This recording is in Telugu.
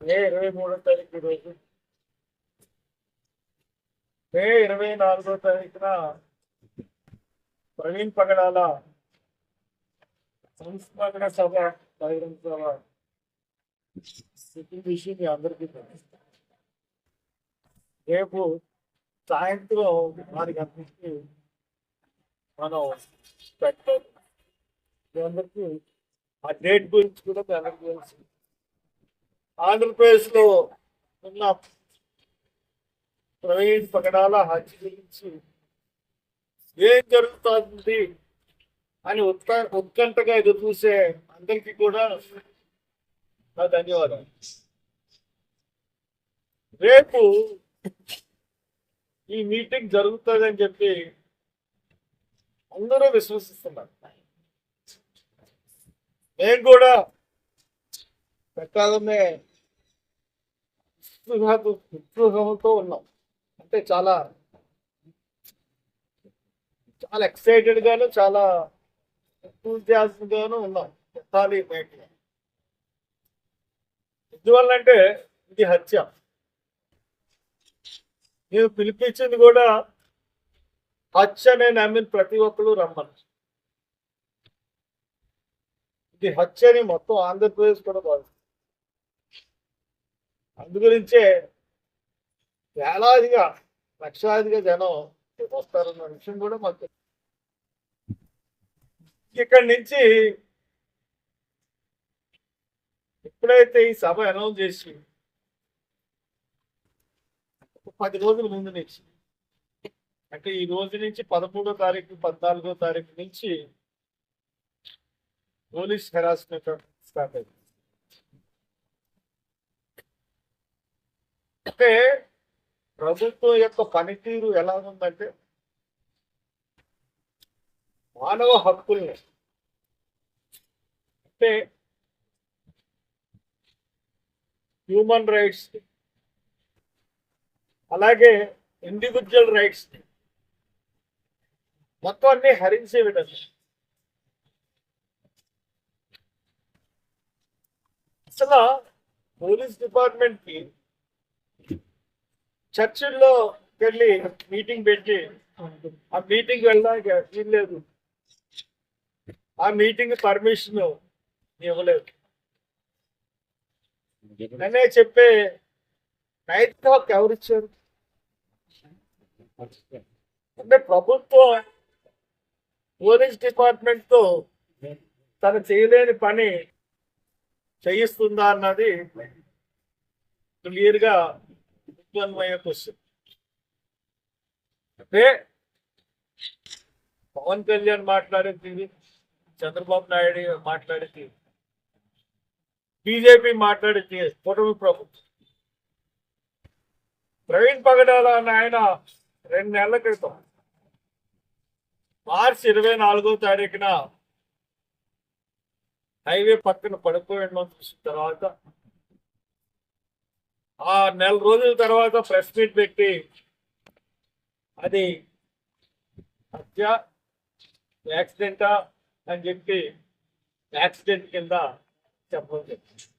మే ఇరవై మూడో తారీఖు రోజు మే ఇరవై నాలుగో తారీఖున ప్రవీణ్ పగడాల సంస్మరణ సభ బహిరంగ సభ. స్థితి విషయం మీ అందరికీ రేపు సాయంత్రం వారికి గంటలకి మనం పెట్టాలి మీ అందరికీ ఆ డేట్ గురించి కూడా మీ అందరికీ తెలుసు. ఆంధ్రప్రదేశ్లో ఉన్న ప్రవీణ్ పగడాల హత్య గురించి ఏం జరుగుతుంది అని ఉత్క ఉత్కంఠగా ఎదురు చూసే అందరికీ కూడా నా ధన్యవాదాలు. రేపు ఈ మీటింగ్ జరుగుతుందని చెప్పి అందరూ విశ్వసిస్తున్నారు. నేను కూడా ప్రకారమే ఉత్సాహంతో ఉన్నాం. అంటే చాలా చాలా ఎక్సైటెడ్ గాను చాలా గాను ఉన్నాం. బయట. బయటగా ఎందువల్లంటే ఇది హత్య. నేను పిలిపించింది కూడా హత్య నేను నమ్మిన ప్రతి ఒక్కరు రమ్మను. ఇది హత్యని మొత్తం ఆంధ్రప్రదేశ్ కూడా భావిస్తుంది అందుగురించే వేలాదిగా లక్షాదిగా జనం వస్తారన్న విషయం కూడా మాకు ఇక్కడి నుంచి ఎప్పుడైతే ఈ సభ అనౌన్స్ చేసి పది రోజుల ముందు నుంచి అంటే ఈ రోజు నుంచి పదమూడో తారీఖు పద్నాలుగో తారీఖు నుంచి పోలీస్ హెరాస్మెంట్ స్టార్ట్ అయింది. అంటే ప్రభుత్వం యొక్క పనితీరు ఎలా ఉందంటే మానవ హక్కుల్ని అంటే హ్యూమన్ రైట్స్ అలాగే ఇండివిజువల్ రైట్స్ మొత్తం అన్ని హరించే విధంగా అసలు పోలీస్ డిపార్ట్మెంట్కి చర్చిల్లో వెళ్ళి మీటింగ్ పెట్టి ఆ మీటింగ్ వెళ్ళడానికి వీల్లేదు ఆ మీటింగ్ పర్మిషన్ ఇవ్వలేదు. అనే చెప్పే నైట్ హక్ ఎవరిచ్చారు అంటే ప్రభుత్వం పోలీస్ డిపార్ట్మెంట్తో తను చేయలేని పని చేయిస్తుందా అన్నది క్లియర్గా ఉత్పన్నమయ్యే క్వశ్చన్. అంటే పవన్ కళ్యాణ్ మాట్లాడేది చంద్రబాబు నాయుడు మాట్లాడేది బీజేపీ మాట్లాడేది కూటమి ప్రభుత్వం. ప్రవీణ్ పగడాల ఆయన రెండు నెలల క్రితం మార్చి ఇరవై నాలుగో తారీఖున హైవే పక్కన పడిపోయడం చూసిన తర్వాత ఆ నెల రోజుల తర్వాత ప్రెస్ మీట్ పెట్టి అది హత్య యాక్సిడెంటా అని చెప్పి యాక్సిడెంట్ కింద చెప్పడం జరిగింది.